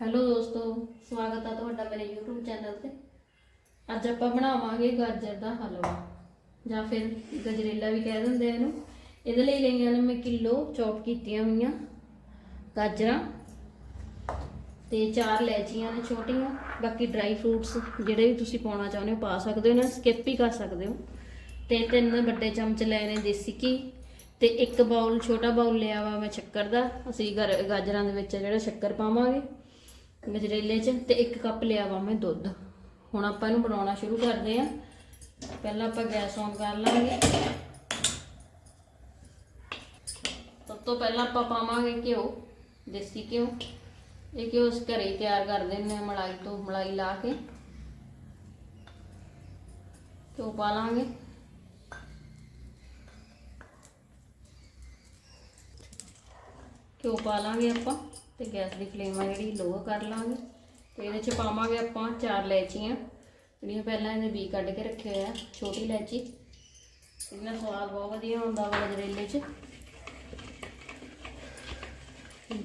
Hello ਦੋਸਤੋ, ਸਵਾਗਤ ਹੈ ਤੁਹਾਡਾ ਮੇਰੇ YouTube ਚੈਨਲ ਤੇ। ਅੱਜ ਆਪਾਂ ਬਣਾਵਾਂਗੇ ਗਾਜਰ ਦਾ ਹਲਵਾ, ਜਾਂ ਫਿਰ ਗਜਰੇਲਾ ਵੀ ਕਹਿ ਦਿੰਦੇ ਆ ਇਹਨੂੰ। ਇਹਦੇ ਲਈ ਲਈਆਂ ਨੇ ਮੈਂ ਕਿਲੋ ਚੌਪ ਕੀਤੀਆਂ ਹੋਈਆਂ ਗਾਜਰਾਂ ਤੇ ਚਾਰ ਲੈਚੀਆਂ ਨੇ ਛੋਟੀਆਂ। ਬਾਕੀ ਡਰਾਈ ਫਰੂਟਸ ਜਿਹੜੇ ਵੀ ਤੁਸੀਂ ਪਾਉਣਾ ਚਾਹੁੰਦੇ ਹੋ ਪਾ ਸਕਦੇ ਹੋ ਨਾ ਸਕਿਪ ਹੀ ਕਰ ਸਕਦੇ ਹੋ। ਤੇ ਤਿੰਨ ਵੱਡੇ ਚਮਚ ਲਏ ਨੇ ਦੇਸੀ ਘੀ ਤੇ ਇੱਕ ਬਾਉਲ ਛੋਟਾ ਬਾਉਲ ਲਿਆ ਵਾ ਮੈਂ ਸ਼ੱਕਰ ਦਾ। ਅਸੀਂ ਗਰ- ਗਾਜਰਾਂ ਦੇ ਵਿੱਚ ਜਿਹੜਾ ਸ਼ੱਕਰ ਪਾਵਾਂਗੇ। ਗਜਰੇਲੇ 'ਚ ਤੇ ਇੱਕ ਕੱਪ ਲਿਆ ਵਾ ਮੈਂ ਦੁੱਧ। ਹੁਣ ਆਪਾਂ ਇਹਨੂੰ ਬਣਾਉਣਾ ਸ਼ੁਰੂ ਕਰਦੇ ਆਂ ਪਹਿਲਾਂ ਆਪਾਂ ਗੈਸ ਔਨ ਕਰ ਲਾਂਗੇ। ਸਭ ਤੋਂ ਪਹਿਲਾਂ ਆਪਾਂ ਪਾਵਾਂਗੇ ਘਿਓ, ਦੇਸੀ ਘਿਓ। ਇਹ ਘਿਓ ਅਸੀਂ ਘਰੇ ਹੀ ਤਿਆਰ ਕਰ ਦਿੰਦੇ ਹਾਂ ਮਲਾਈ ਤੋਂ, ਮਲਾਈ ਲਾ ਕੇ। ਘਿਓ ਪਾ ਲਾਂਗੇ। ਘਿਓ ਪਾ ਲਾਂਗੇ ਆਪਾਂ। ਤੇ ਗੈਸ ਦੀ ਫਲੇਮ ਆ ਜਿਹੜੀ ਲੋਅ ਕਰ ਲਾਂਗੇ। ਤੇ ਇਹਦੇ ਚ ਪਾਵਾਂਗੇ ਆਪਾਂ ਚਾਰ ਲੈਚੀਆਂ। ਜਿਹੜੀਆਂ ਪਹਿਲਾਂ ਇਹਦੇ ਬੀ ਕੱਢ ਕੇ ਰੱਖੇ ਹੋਏ ਆ, ਛੋਟੀ ਲੈਚੀ। ਇਹਨਾਂ ਨਾਲ ਸਵਾਦ ਬਹੁਤ ਵਧੀਆ ਹੁੰਦਾ ਵਾ ਗਜਰੇਲੇ ਚ।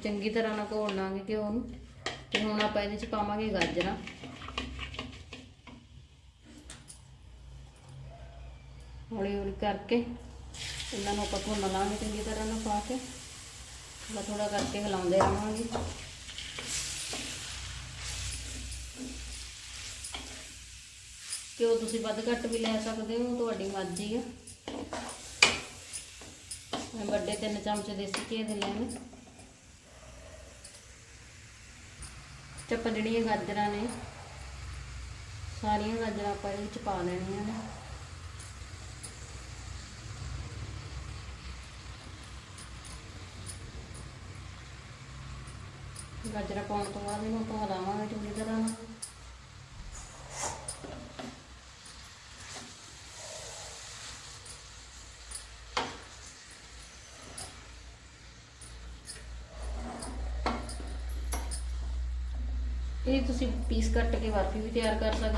ਚੰਗੀ ਤਰ੍ਹਾਂ ਨਾਲ ਘੋਲ ਲਾਂਗੇ ਘਿਓ ਨੂੰ। ਤੇ ਹੁਣ ਆਪਾਂ ਇਹਦੇ ਚ ਪਾਵਾਂਗੇ ਗਾਜਰਾਂ। ਹੌਲੀ ਹੌਲੀ ਕਰਕੇ ਇਹਨਾਂ ਨੂੰ ਆਪਾਂ ਭੁੰਨ ਲਾਂਗੇ ਚੰਗੀ ਤਰ੍ਹਾਂ ਨਾਲ ਪਾ ਕੇ। ਥੋੜਾ ਥੋੜਾ ਕਰਕੇ ਹਿਲਾਉਂਦੇ ਰਹਾਂਗੇ। ਘਿਓ ਤੁਸੀਂ ਵੱਧ ਘੱਟ ਵੀ ਲੈ ਸਕਦੇ ਹੋ, ਤੁਹਾਡੀ ਮਰਜ਼ੀ ਆ। ਮੈਂ ਵੱਡੇ ਤਿੰਨ ਚਮਚ ਦੇਸੀ ਘਿਓ ਦੇ ਲਏ ਨੇ ਜਿਹੜੀਆਂ ਗਾਜਰਾਂ ਨੇ, ਸਾਰੀਆਂ ਗਾਜਰਾਂ ਆਪਾਂ ਇਹਦੇ ਵਿੱਚ ਪਾ ਲੈਣੀਆਂ ਨੇ। ਗਾਜਰਾਂ ਪਾਉਣ ਤੋਂ ਬਾਅਦ ਇਹਨੂੰ ਆਪਾਂ ਹਲਾਵਾਂਗੇ ਚੰਗੀ ਤਰ੍ਹਾਂ ਇਹ ਤੁਸੀਂ ਪੀਸ ਕੱਟ ਕੇ ਬਰਫੀ ਵੀ ਤਿਆਰ ਕਰ ਸਕਦੇ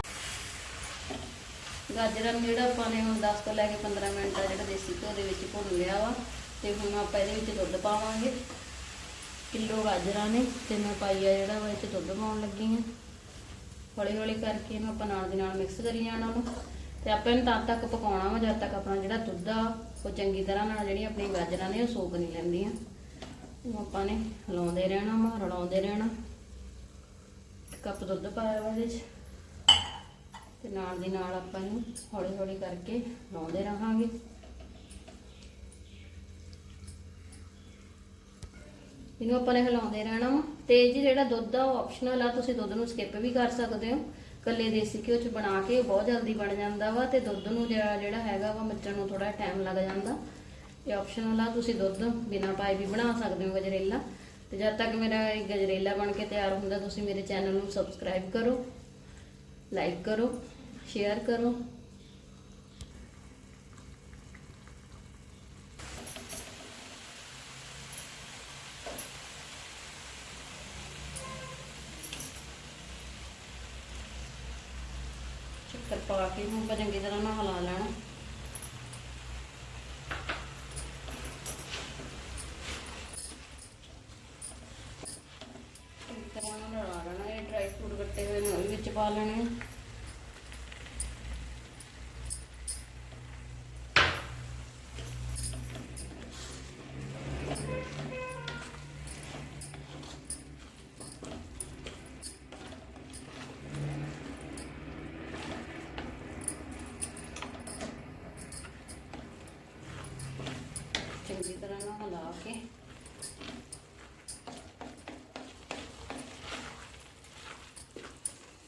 ਗਾਜਰਾਂ ਨੂੰ ਜਿਹੜਾ ਆਪਾਂ ਨੇ ਹੁਣ 10 ਤੋਂ ਲੈ ਕੇ 15 ਮਿੰਟ ਦਾ ਜਿਹੜਾ ਦੇਸੀ ਘਿਓ ਦੇ ਵਿੱਚ ਭੁੰਨ ਲਿਆ ਵਾ, ਤੇ ਹੁਣ ਆਪਾਂ ਇਹਦੇ ਵਿੱਚ ਦੁੱਧ ਪਾਵਾਂਗੇ। ਕਿਲੋ ਗਾਜਰਾਂ ਨੇ ਤੇ ਮੈਂ ਪਾਈ ਆ ਜਿਹੜਾ ਵਾ ਇਹ 'ਚ ਦੁੱਧ ਪਾਉਣ ਲੱਗੀ ਹਾਂ। ਹੌਲੀ ਹੌਲੀ ਕਰਕੇ ਇਹਨੂੰ ਆਪਾਂ ਨਾਲ ਦੀ ਨਾਲ ਮਿਕਸ ਕਰੀ ਜਾਣਾ ਉਹਨੂੰ। ਤੇ ਆਪਾਂ ਇਹਨੂੰ ਤਦ ਤੱਕ ਪਕਾਉਣਾ ਵਾ ਜਦ ਤੱਕ ਆਪਣਾ ਜਿਹੜਾ ਦੁੱਧ ਆ, ਉਹ ਚੰਗੀ ਤਰ੍ਹਾਂ ਨਾਲ ਜਿਹੜੀਆਂ ਆਪਣੀ ਗਾਜਰਾਂ ਨੇ ਉਹ ਸੋਕ ਨਹੀਂ ਲੈਂਦੀਆਂ। ਉਹ ਆਪਾਂ ਨੇ ਹਿਲਾਉਂਦੇ ਰਹਿਣਾ ਵਾ, ਰਲਾਉਂਦੇ ਰਹਿਣਾ। ਕੱਪ ਦੁੱਧ ਪਾਇਆ ਵਾ ਇਹਦੇ 'ਚ। ਤੇ ਨਾਲ ਦੀ ਨਾਲ ਆਪਾਂ ਇਹਨੂੰ ਹੌਲੀ ਹੌਲੀ ਕਰਕੇ ਲਾਉਂਦੇ ਰਹਾਂਗੇ। ਇਹਨੂੰ ਆਪਾਂ ਨੇ ਹਿਲਾਉਂਦੇ ਰਹਿਣਾ ਵਾ। ਤੇ ਜੀ ਜਿਹੜਾ ਦੁੱਧ ਆ, ਉਹ ਆਪਸ਼ਨਲ ਆ, ਤੁਸੀਂ ਦੁੱਧ ਨੂੰ ਸਕਿਪ ਵੀ ਕਰ ਸਕਦੇ ਹੋ। ਕੱਲੇ ਦੇਸੀ ਘਿਓ ਚ ਬਣਾ ਕੇ ਬਹੁਤ ਜਲਦੀ ਬਣ ਜਾਂਦਾ ਵਾ ਤੇ ਦੁੱਧ ਨੂੰ ਜਿਹੜਾ ਹੈਗਾ ਵਾ ਮੱਚਣ ਨੂੰ ਥੋੜਾ ਟਾਈਮ ਲੱਗ ਜਾਂਦਾ। ਇਹ ਆਪਸ਼ਨਲ ਆ, ਤੁਸੀਂ ਦੁੱਧ ਬਿਨਾ ਪਾਏ ਵੀ ਬਣਾ ਸਕਦੇ ਹੋ ਗਜਰੇਲਾ। ਤੇ ਜਦ ਤੱਕ ਮੇਰਾ ਇਹ ਗਜਰੇਲਾ ਬਣ ਕੇ ਤਿਆਰ ਹੁੰਦਾ, ਤੁਸੀਂ ਮੇਰੇ ਚੈਨਲ ਨੂੰ ਸਬਸਕ੍ਰਾਈਬ ਕਰੋ ਲਾਈਕ ਕਰੋ ਸ਼ੇਅਰ ਕਰੋ। ਸ਼ੱਕਰ ਪਾ ਕੇ ਨੂੰ ਆਪਾਂ ਚੰਗੀ ਤਰ੍ਹਾਂ ਨਾਲ ਹਿਲਾ ਲੈਣਾ। ਚੰਗੀ ਤਰ੍ਹਾਂ ਨਾਲ ਹਿਲਾ ਲੈਣਾ, ਇਹ ਡਰਾਈ ਫਰੂਟ ਕੱਟੇ ਹੋਏ ਨੇ ਉਹ ਵਿੱਚ ਪਾ ਲੈਣੇ। ਚੰਗੀ ਤਰ੍ਹਾਂ ਨਾਲ ਹਿਲਾ ਕੇ।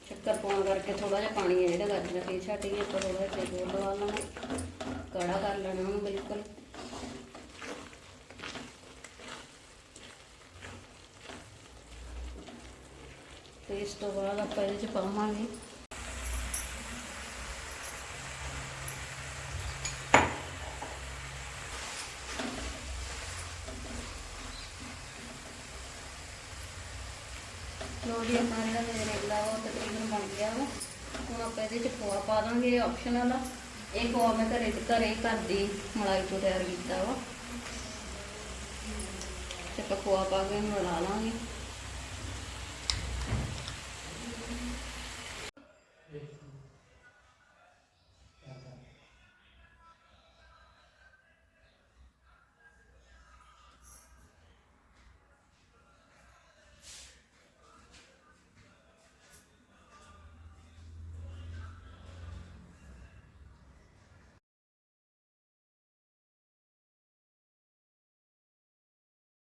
ਸ਼ੱਕਰ ਪਾਉਣ ਕਰਕੇ ਥੋੜਾ ਜਿਹਾ ਪਾਣੀ ਇਹਦਾ ਕਰ ਗਾਜਰਾਂ ਤੇ ਛੱਡ ਕੇ ਆਪਾਂ ਥੋੜਾ ਜਿਹਾ ਤੇਲ ਲਵਾ ਲੈਣਾ। ਕੜਾ ਕਰ ਲੈਣਾ ਉਹਨੂੰ ਬਿਲਕੁਲ। ਤੇ ਇਸ ਤੋਂ ਬਾਅਦ ਆਪਾਂ ਇਹਦੇ ਚ ਪਾਵਾਂਗੇ ਲੋ ਜੀ ਆਪਣਾ ਜਿਹੜਾ ਉਹ ਤਕਰੀਬਨ ਬਣ ਗਿਆ ਵਾ ਹੁਣ ਆਪਾਂ ਇਹਦੇ ਚ ਖੋਆ ਪਾ ਦਾਂਗੇ ਇਹ ਆਪਸ਼ਨਲ ਆ ਇਹ ਖੋਆ ਮੈਂ ਘਰੇ ਘਰੇ ਘਰ ਦੀ ਮਲਾਈ ਤੋਂ ਤਿਆਰ ਕੀਤਾ ਵਾ। ਤੇ ਆਪਾਂ ਖੋਆ ਪਾ ਕੇ ਇਹਨੂੰ ਲਾਂਗੇ।